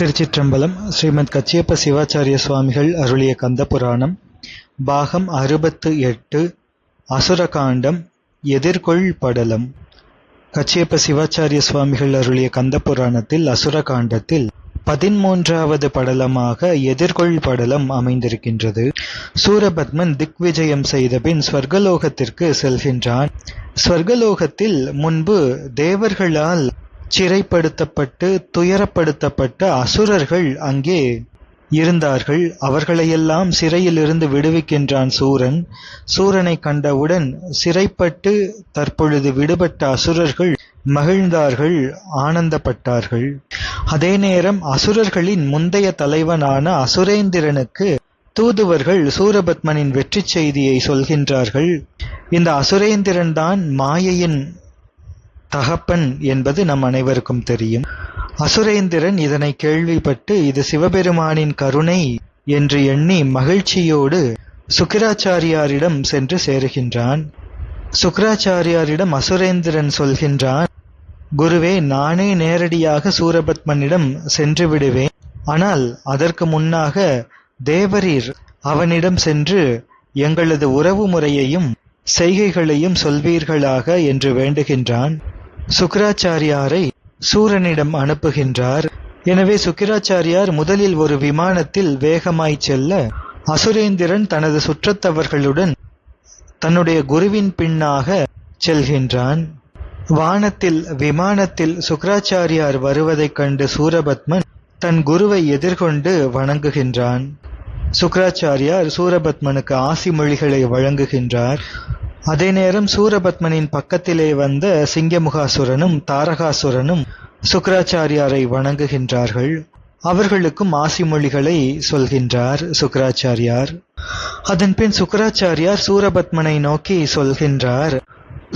திருச்சிற்றம்பலம் ஸ்ரீமத் கச்சியப்ப சிவாச்சாரிய சுவாமிகள் அருளிய கந்த புராணம் பாகம் அறுபத்து எட்டு அசுரகாண்டம் எதிர்கொள் படலம். கச்சியப்ப சிவாச்சாரிய சுவாமிகள் அருளிய கந்த புராணத்தில் அசுரகாண்டத்தில் பதிமூன்றாவது படலமாக எதிர்கொள் படலம் அமைந்திருக்கின்றது. சூரபத்மன் திக்விஜயம் செய்தபின் ஸ்வர்கலோகத்திற்கு செல்கின்றான். ஸ்வர்கலோகத்தில் முன்பு தேவர்களால் சிறைப்படுத்தப்பட்டு துயரப்படுத்தப்பட்ட அசுரர்கள் அங்கே இருந்தார்கள். அவர்களையெல்லாம் சிறையிலிருந்து விடுவிக்கின்றான் சூரன். சூரனை கண்டவுடன் சிறைப்பட்டு தற்பொழுது விடுபட்ட அசுரர்கள் மகிழ்ந்தார்கள் ஆனந்தப்பட்டார்கள். அதே நேரம் அசுரர்களின் முந்தைய தலைவனான அசுரேந்திரனுக்கு தூதுவர்கள் சூரபத்மனின் வெற்றி செய்தியை சொல்கின்றார்கள். இந்த அசுரேந்திரன் தான் மாயையின் தகப்பன் என்பது நம் அனைவருக்கும் தெரியும். அசுரேந்திரன் இதனை கேள்விப்பட்டு இது சிவபெருமானின் கருணை என்று எண்ணி மகிழ்ச்சியோடு சுக்கிராச்சாரியாரிடம் சென்று சேருகின்றான். சுக்கராச்சாரியாரிடம் அசுரேந்திரன் சொல்கின்றான் குருவே நானே நேரடியாக சூரபத்மனிடம் சென்று விடுவேன். ஆனால் அதற்கு முன்னாக தேவரீர் அவனிடம் சென்று எங்களது உறவு முறையையும் செய்கைகளையும் சொல்வீர்களாக? என்று வேண்டுகின்றான். சுக்கராச்சாரியாரை சூரனிடம் அனுப்புகின்றார். எனவே சுக்கிராச்சாரியார் முதலில் ஒரு விமானத்தில் வேகமாய் செல்ல அசுரேந்திரன் தனது சுற்றத்தவர்களுடன் தன்னுடைய குருவின் பின்னாக செல்கின்றான். வானத்தில் விமானத்தில் சுக்கராச்சாரியார் வருவதைக் கண்டு சூரபத்மன் தன் குருவை எதிர்கொண்டு வணங்குகின்றான். சுக்கராச்சாரியார் சூரபத்மனுக்கு ஆசி மொழிகளை வழங்குகின்றார். அதே நேரம் சூரபத்மனின் பக்கத்திலே வந்த சிங்கமுகாசுரனும் தாரகாசுரனும் சுக்கராச்சாரியாரை வணங்குகின்றார்கள். அவர்களுக்கும் ஆசி மொழிகளை சொல்கின்றார் சுக்கராச்சாரியார். அதன்பின் சுக்கராச்சாரியார் சூரபத்மனை நோக்கி சொல்கின்றார்.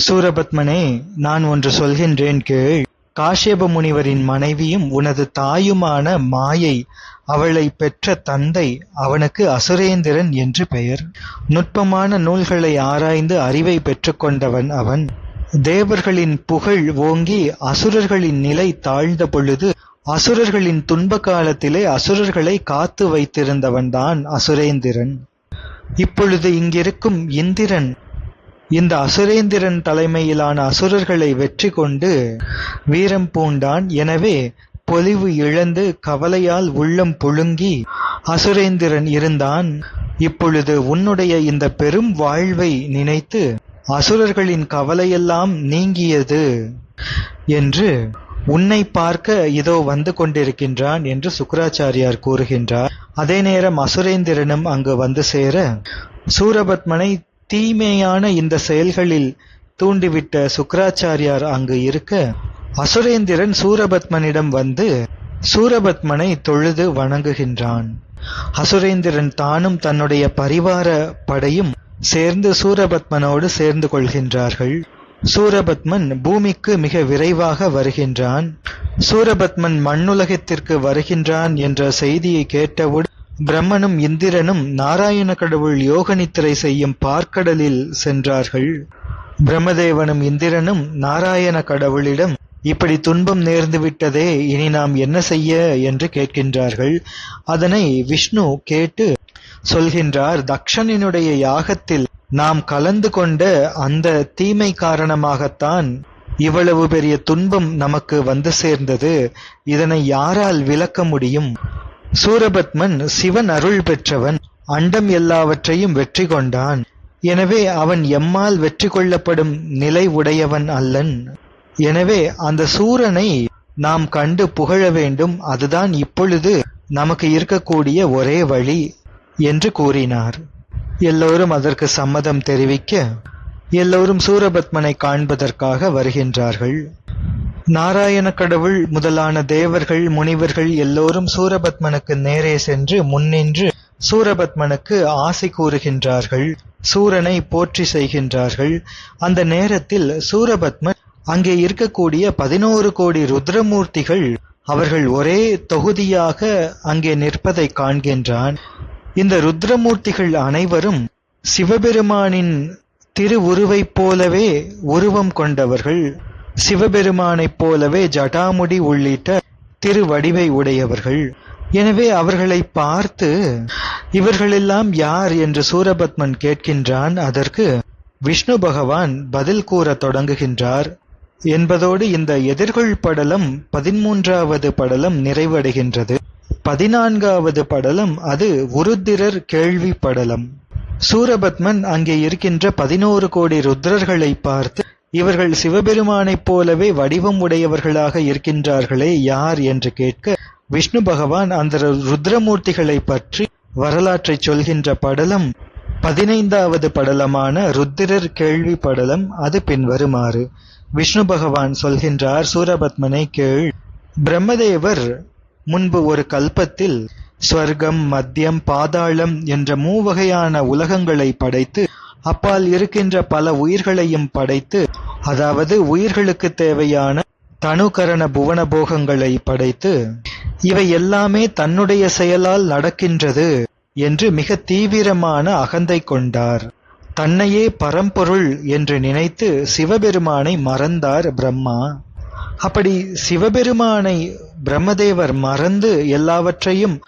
சூரபத்மனே நான் ஒன்று சொல்கின்றேன் கேள். காஷ்யப முனிவரின் மனைவியும் உனது தாயுமான மாயை அவளை பெற்ற தந்தை அவனுக்கு அசுரேந்திரன் என்று பெயர். நுட்பமான நூல்களை ஆராய்ந்து அறிவை பெற்றுக்கொண்டவன் அவன். தேவர்களின் புகழ் ஓங்கி அசுரர்களின் நிலை தாழ்ந்த பொழுது அசுரர்களின் துன்ப காலத்திலே அசுரர்களை காத்து வைத்திருந்தவன்தான் அசுரேந்திரன். இப்பொழுது இங்கிருக்கும் இந்திரன் இந்த அசுரேந்திரன் தலைமையிலான அசுரர்களை வெற்றி கொண்டு வீரம் பூண்டான். எனவே பொலிவு இழந்து கவலையால் உள்ளம் புழுங்கி அசுரேந்திரன் இருந்தான். இப்பொழுது உன்னுடைய இந்த பெரும் வாழ்வை நினைத்து அசுரர்களின் கவலையெல்லாம் நீங்கியது என்று உன்னை பார்க்க இதோ வந்து கொண்டிருக்கின்றான் என்று சுக்கராச்சாரியார் கூறுகின்றார். அதே நேரம் அசுரேந்திரனும் அங்கு வந்து சேர சூரபத்மனை தீமையான இந்த செயல்களில் தூண்டிவிட்ட சுக்கராச்சாரியார் அங்கு இருக்க அசுரேந்திரன் சூரபத்மனிடம் வந்து சூரபத்மனை தொழுது வணங்குகின்றான். அசுரேந்திரன் தானும் தன்னுடைய பரிவார படையும் சேர்ந்து சூரபத்மனோடு சேர்ந்து கொள்கின்றார்கள். சூரபத்மன் பூமிக்கு மிக விரைவாக வருகின்றான். சூரபத்மன் மண்ணுலகத்திற்கு வருகின்றான் என்ற செய்தியை கேட்டவுடன் பிரம்மனும் இந்திரனும் நாராயண கடவுள் யோகநித்திரை செய்யும் பார்க்கடலில் சென்றார்கள். பிரம்மதேவனும் இந்திரனும் நாராயண கடவுளிடம் இப்படி துன்பம் நேர்ந்து விட்டதே இனி நாம் என்ன செய்ய? என்று கேட்கின்றார்கள். அதனை விஷ்ணு கேட்டு சொல்கின்றார் தக்ஷனினுடைய யாகத்தில் நாம் கலந்து கொண்ட அந்த தீமை காரணமாகத்தான் இவ்வளவு பெரிய துன்பம் நமக்கு வந்து சேர்ந்தது. இதனை யாரால் விளக்க முடியும்? சூரபத்மன் சிவன் அருள் பெற்றவன் அண்டம் எல்லாவற்றையும் வெற்றி கொண்டான். எனவே அவன் எம்மால் வெற்றி கொள்ளப்படும் நிலை உடையவன் அல்லன். எனவே அந்த சூரனை நாம் கண்டு புகழ வேண்டும். அதுதான் இப்பொழுது நமக்கு இருக்கக்கூடிய ஒரே வழி என்று கூறினார். எல்லோரும் அதற்கு சம்மதம் தெரிவிக்க எல்லோரும் சூரபத்மனை காண்பதற்காக வருகின்றார்கள். நாராயண கடவுள் முதலான தேவர்கள் முனிவர்கள் எல்லோரும் சூரபத்மனுக்கு நேரே சென்று முன்னின்று சூரபத்மனுக்கு ஆசை கூறுகின்றார்கள் சூரனை போற்றி செய்கின்றார்கள். அந்த நேரத்தில் சூரபத்மன் அங்கே இருக்கக்கூடிய பதினோரு கோடி ருத்ரமூர்த்திகள் அவர்கள் ஒரே தொகுதியாக அங்கே நிற்பதை காண்கின்றான். இந்த ருத்ரமூர்த்திகள் அனைவரும் சிவபெருமானின் திருவுருவைப் போலவே உருவம் கொண்டவர்கள். சிவபெருமானைப் போலவே ஜடாமுடி உள்ளிட்ட திருவடிவை உடையவர்கள். எனவே அவர்களை பார்த்து இவர்களெல்லாம் யார்? என்று சூரபத்மன் கேட்கின்றான். அதற்கு விஷ்ணு பகவான் பதில் கூறத் தொடங்குகின்றார். என்பதோடு இந்த எதிர்கொள் படலம் பதிமூன்றாவது படலம் நிறைவடைகின்றது. பதினான்காவது படலம் அது உருத்திரர் கேள்வி படலம். சூரபத்மன் அங்கே இருக்கின்ற பதினோரு கோடி ருத்ரர்களை பார்த்து இவர்கள் சிவபெருமானைப் போலவே வடிவம் உடையவர்களாக இருக்கின்றார்களே யார் என்று கேட்க விஷ்ணு பகவான் அந்த ருத்ரமூர்த்திகளை பற்றி வரலாற்றை சொல்கின்ற படலம் பதினைந்தாவது படலமான ருத்திரர் கேள்வி படலம் அது பின்வருமாறு விஷ்ணு பகவான் சொல்கின்றார் சூரபத்மனை கேள். பிரம்மதேவர் முன்பு ஒரு கல்பத்தில் ஸ்வர்க்கம் மத்தியம் பாதாளம் என்ற மூவகையான உலகங்களை படைத்து அப்பால் இருக்கின்ற பல உயிர்களையும் படைத்து அதாவது உயிர்களுக்கு தேவையான தனுகரண புவன போகங்களை படைத்து இவை எல்லாமே தன்னுடைய செயலால் நடக்கின்றது என்று மிக தீவிரமான அகந்தை கொண்டார். தன்னையே பரம்பொருள் என்று நினைத்து சிவபெருமானை மறந்தார் பிரம்மா. அப்படி சிவபெருமானை பிரம்மதேவர் மறந்து எல்லாவற்றையும்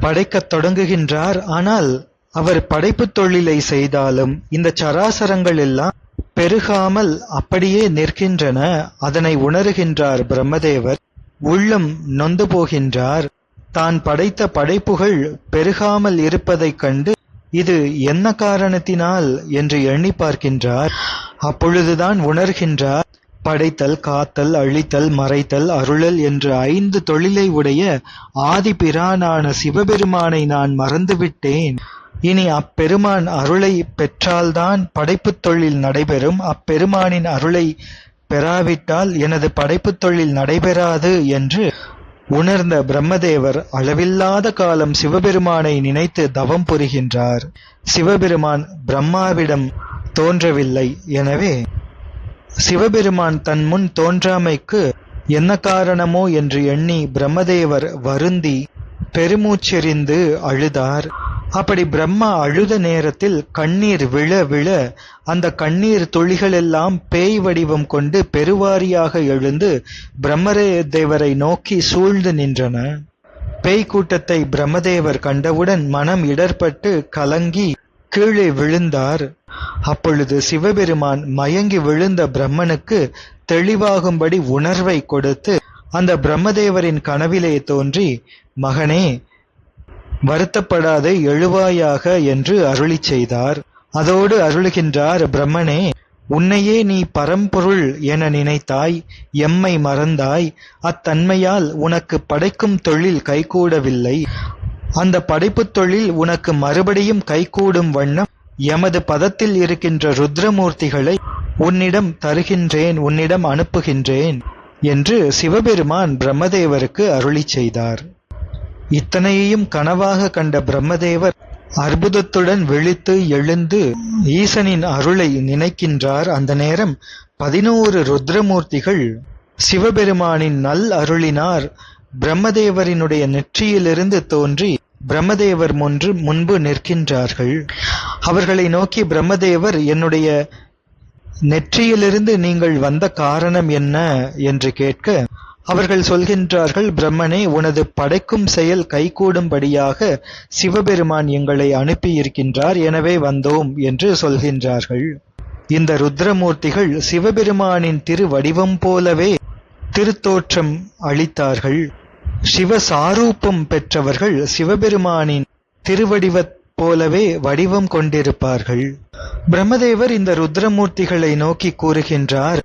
படைக்கத் தொடங்குகின்றார். ஆனால் அவர் படைப்புத் தொழிலை செய்தாலும் இந்த சராசரங்கள் எல்லாம் பெருகாமல் அப்படியே நிற்கின்றன அதனை உணருகின்றார் பிரம்மதேவர். உள்ளம் நொந்து போகின்றார். தான் படைத்த படைப்புகள் பெருகாமல் இருப்பதைக் கண்டு இது என்ன காரணத்தினால் என்று எண்ணி பார்க்கின்றார். அப்பொழுதுதான் உணர்கின்றார் படைத்தல் காத்தல் அழித்தல் மறைத்தல் அருளல் என்று ஐந்து தொழிலை உடைய ஆதி பிரானான சிவபெருமானை நான் மறந்துவிட்டேன். இனி அப்பெருமான் அருளை பெற்றால்தான் படைப்புத் தொழில் நடைபெறும். அப்பெருமானின் அருளை பெறாவிட்டால் எனது படைப்புத் தொழில் நடைபெறாது என்று உணர்ந்த பிரம்மதேவர் அளவில்லாத காலம் சிவபெருமானை நினைத்து தவம் புரிகின்றார். சிவபெருமான் பிரம்மாவிடம் தோன்றவில்லை. எனவே சிவபெருமான் தன் முன் தோன்றாமைக்கு என்ன காரணமோ என்று எண்ணி பிரம்மதேவர் வருந்தி பெருமூச்செறிந்து அழுதார். அப்படி பிரம்மா அழுத நேரத்தில் கண்ணீர் விழ விழ அந்த கண்ணீர் துளிகளெல்லாம் பேய் வடிவம் கொண்டு பெருவாரியாக எழுந்து பிரம்மதேவரை நோக்கி சூழ்ந்து நின்றன. பேய் கூட்டத்தை பிரம்மதேவர் கண்டவுடன் மனம் இடர்பட்டு கலங்கி கீழே விழுந்தார். அப்பொழுது சிவபெருமான் மயங்கி விழுந்த பிரம்மனுக்கு தெளிவாகும்படி உணர்வை கொடுத்து அந்த பிரம்மதேவரின் கனவிலே தோன்றி மகனே வருத்தப்படாதே எழுவாயாக என்று அருளிச் செய்தார். அதோடு அருளுகின்றார் பிரம்மனே உன்னையே நீ பரம்பொருள் என நினைத்தாய் எம்மை மறந்தாய் அத்தன்மையால் உனக்கு படைக்கும் தொழில் கைகூடவில்லை. அந்த படைப்புத் தொழில் உனக்கு மறுபடியும் கைகூடும் வண்ணம் எமது பதத்தில் இருக்கின்ற ருத்ரமூர்த்திகளை உன்னிடம் தருகின்றேன் உன்னிடம் அனுப்புகின்றேன் என்று சிவபெருமான் பிரம்மதேவருக்கு அருளிச் செய்தார். இத்தனையையும் கனவாக கண்ட பிரம்மதேவர் அற்புதத்துடன் விழித்து எழுந்து ஈசனின் அருளை நினைக்கின்றார். அந்த நேரம் பதினோரு ருத்ரமூர்த்திகள் சிவபெருமானின் நல் அருளினார். பிரம்மதேவரினுடைய நெற்றியிலிருந்து தோன்றி பிரம்மதேவர் முன்று முன்பு நிற்கின்றார்கள். அவர்களை நோக்கி பிரம்மதேவர் என்னுடைய நெற்றியிலிருந்து நீங்கள் வந்த காரணம் என்ன? என்று கேட்க அவர்கள் சொல்கின்றார்கள் பிரம்மனே உனது படைக்கும் செயல் கைகூடும்படியாக சிவபெருமான் எங்களை அனுப்பியிருக்கின்றார் எனவே வந்தோம் என்று சொல்கின்றார்கள். இந்த ருத்ரமூர்த்திகள் சிவபெருமானின் திருவடிவம் போலவே திருத்தோற்றம் அளித்தார்கள். சிவசாரூபம் பெற்றவர்கள் சிவபெருமானின் திருவடிவத் போலவே வடிவம் கொண்டிருப்பார்கள். பிரம்மதேவர் இந்த ருத்ரமூர்த்திகளை நோக்கி கூறுகின்றார்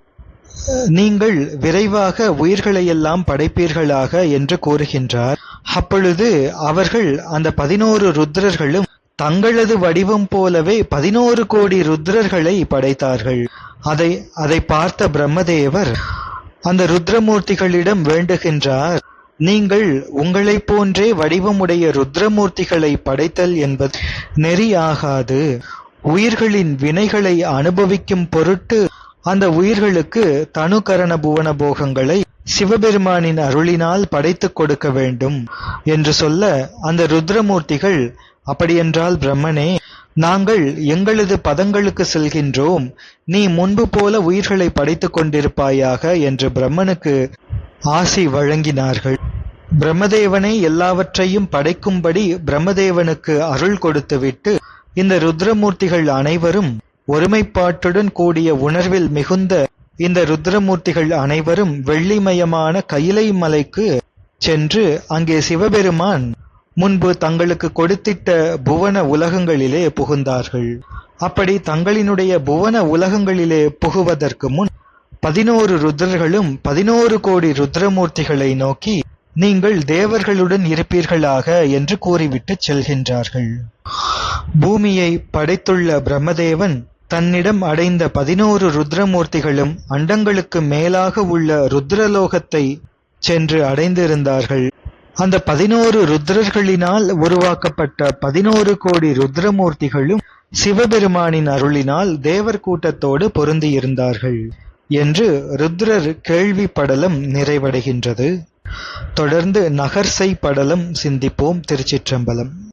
நீங்கள் விரைவாக உயிர்களையெல்லாம் படைப்பீர்களாக என்று கூறுகின்றார். அப்பொழுது அவர்கள் அந்த பதினோரு ருத்ரர்களும் தங்களது வடிவம் போலவே பதினோரு கோடி ருத்ரர்களை படைத்தார்கள். அதை அதை பார்த்த பிரம்மதேவர் அந்த ருத்ரமூர்த்திகளிடம் வேண்டுகின்றார் நீங்கள் உங்களைப் போன்றே வடிவமுடைய ருத்ரமூர்த்திகளை படைத்தல் என்பது நெறியாகாது. உயிர்களின் வினைகளை அனுபவிக்கும் பொருட்டு அந்த உயிர்களுக்கு தனுகரண புவன போகங்களை சிவபெருமானின் அருளினால் படைத்துக் கொடுக்க வேண்டும் என்று சொல்ல அந்த ருத்ரமூர்த்திகள் அப்படியென்றால் பிரம்மனே நாங்கள் எங்களது பதங்களுக்கு செல்கின்றோம். நீ முன்பு போல உயிர்களை படைத்துக் கொண்டிருப்பாயாக என்று பிரம்மனுக்கு ஆசி வழங்கினார்கள். பிரம்மதேவனை எல்லாவற்றையும் படைக்கும்படி பிரம்மதேவனுக்கு அருள் கொடுத்துவிட்டு இந்த ருத்ரமூர்த்திகள் அனைவரும் ஒருமைப்பாட்டுடன் கூடிய உணர்வில் மிகுந்த இந்த ருத்ரமூர்த்திகள் அனைவரும் வெள்ளிமயமான கயிலை மலைக்கு சென்று அங்கே சிவபெருமான் முன்பு தங்களுக்கு கொடுத்திட்ட புவன உலகங்களிலே புகுந்தார்கள். அப்படி தங்களினுடைய புவன உலகங்களிலே புகுவதற்கு முன் பதினோரு ருத்ரர்களும் பதினோரு கோடி ருத்ரமூர்த்திகளை நோக்கி நீங்கள் தேவர்களுடன் இருப்பீர்களாக என்று கூறிவிட்டு செல்கின்றார்கள். பூமியை படைத்துள்ள பிரம்மதேவன் தன்னிடம் அடைந்த பதினோரு ருத்ரமூர்த்திகளும் அண்டங்களுக்கு மேலாக உள்ள ருத்ரலோகத்தை சென்று அடைந்திருந்தார்கள். அந்த பதினோரு ருத்ரர்களினால் உருவாக்கப்பட்ட பதினோரு கோடி ருத்ரமூர்த்திகளும் சிவபெருமானின் அருளினால் தேவர் கூட்டத்தோடு பொருந்தியிருந்தார்கள் என்று ருத்ரர் கேள்வி படலம் நிறைவடைகின்றது. தொடர்ந்து நகர்சை படலம் சிந்திப்போம் திருச்சிற்றம்பலம்.